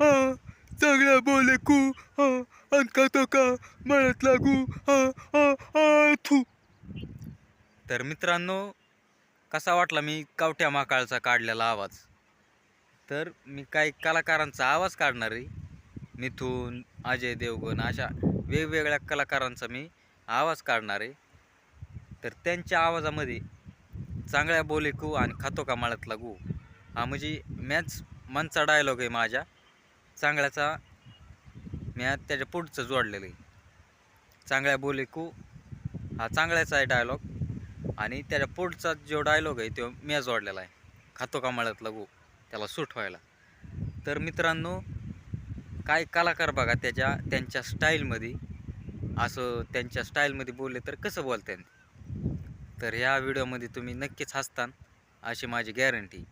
हा चांगला बोले कू. हा आणि खातो का मळत लागू. हा हा हा थू. तर मित्रांनो कसा वाटला मी कावट्या माकाळचा काढलेला आवाज? तर मी काही कलाकारांचा आवाज काढणार आहे. मिथून अजय देवगण अशा वेगवेगळ्या कलाकारांचा मी आवाज काढणार आहे. तर त्यांच्या आवाजामध्ये चांगल्या बोलेकू आणि खातो का माळत लागू. हा म्हणजे मॅच मनचा डायलॉग आहे माझ्या. चांगल्याचा म्या त्याच्या पुढचं जोडलेलं आहे. चांगल्या बोलेकू हा चांगल्याचा आहे डायलॉग आणि त्याच्या पुढचा जो डायलॉग आहे तो मी जोडलेला आहे. खातो का मळत लागू? त्याला सूट व्हायला. तर मित्रांनो काय कलाकार बघा त्याच्या त्यांच्या स्टाईलमध्ये असं त्यांच्या स्टाईलमध्ये बोलले तर कसं बोलते तर ह्या व्हिडिओमध्ये तुम्ही नक्कीच हसतान अशी माझी गॅरंटी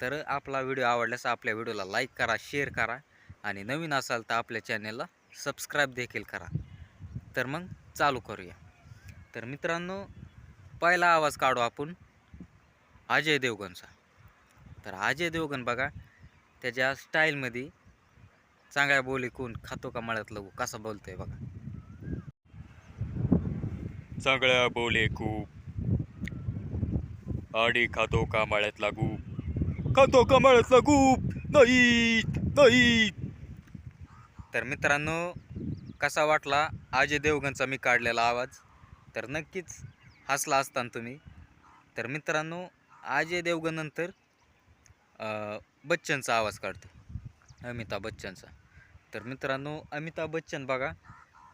तर आपला व्हिडिओ आवडल्यास आपल्या व्हिडिओला लाईक करा शेअर करा. आणि नवीन असाल तर आपल्या चॅनेलला सबस्क्राईब देखील करा. तर मग चालू करूया. तर मित्रांनो पहिला आवाज काढू आपण. अजय देवगणचा. तर अजय देवगण बघा त्याच्या स्टाईलमध्ये चांगल्या बोली कोण खातो का मळ्यात लगू कसा बोलतोय बघा. चांगल्या बोले खूप आडी खातो का मळ्यात लागू खातो का मळ्यात लागू. नाही नाही. तर मित्रांनो कसा वाटला अजय देवगणचा मी काढलेला आवाज? तर नक्कीच हसला असताना तुम्ही. तर मित्रांनो अजय देवगण नंतर बच्चनचा आवाज काढतो. अमिताभ बच्चनचा. तर मित्रांनो अमिताभ बच्चन बघा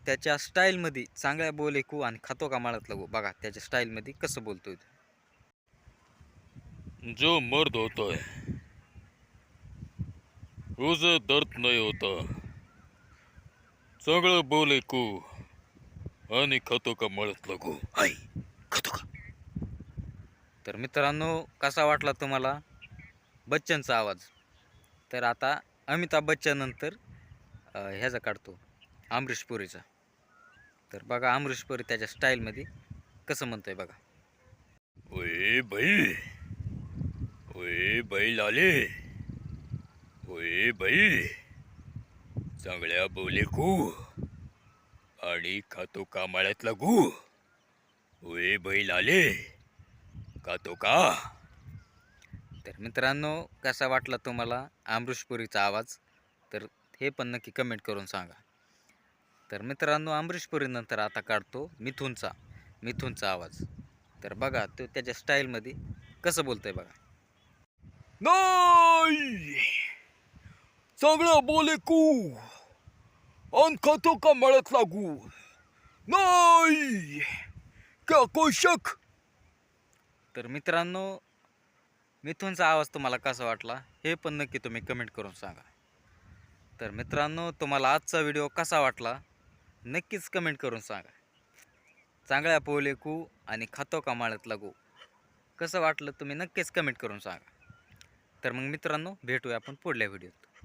त्याच्या स्टाईलमध्ये चांगल्या बोलेकू आणि खातो का माळात लागू? बघा त्याच्या स्टाईलमध्ये कसं बोलतोय तो. जो मर्द होतोय रोज दर्द नाही होतं. चांगलं बोले को. आणि खातो का मळत लागू. हाय खातो का तर मित्रांनो कसा वाटला तुम्हाला बच्चनचा आवाज? तर आता अमिताभ बच्चन नंतर ह्याचा काढतो अमरीश पुरीचा. तर बघा अमरीश पुरी त्याच्या स्टाईलमध्ये कसं म्हणतोय बघा. ओए भाई ओए बाई लाले. ओए बाई. चांगल्या बोले को आणि खातो का माळ्यात लागू ओए बाई लाले खातो का? तर मित्रांनो कसा वाटला तुम्हाला अमरीश पुरीचा आवाज? तर हे पण नक्की कमेंट करून सांगा. तर मित्रांनो अमरीश पुरीनंतर आता काढतो मिथूनचा मिथूनचा आवाज. तर बघा तो त्याच्या स्टाईलमध्ये कसं बोलतोय बघा. नाही! चांगला बोले कू अन खातो का मळत लागू नाही क्या कोई तर मित्रांनो मिथूनचा आवाज तुम्हाला कसा वाटला हे पण नक्की तुम्ही कमेंट करून सांगा. तर मित्रांनो तुम्हाला आजचा व्हिडिओ कसा वाटला नक्कीच कमेंट करून सांगा. चांगल्या पोलेकू आणि खातो का माळत लागू कसं वाटलं तुम्ही नक्कीच कमेंट करून सांगा. तर मग मित्रांनो भेटूया आपण पुढल्या व्हिडिओत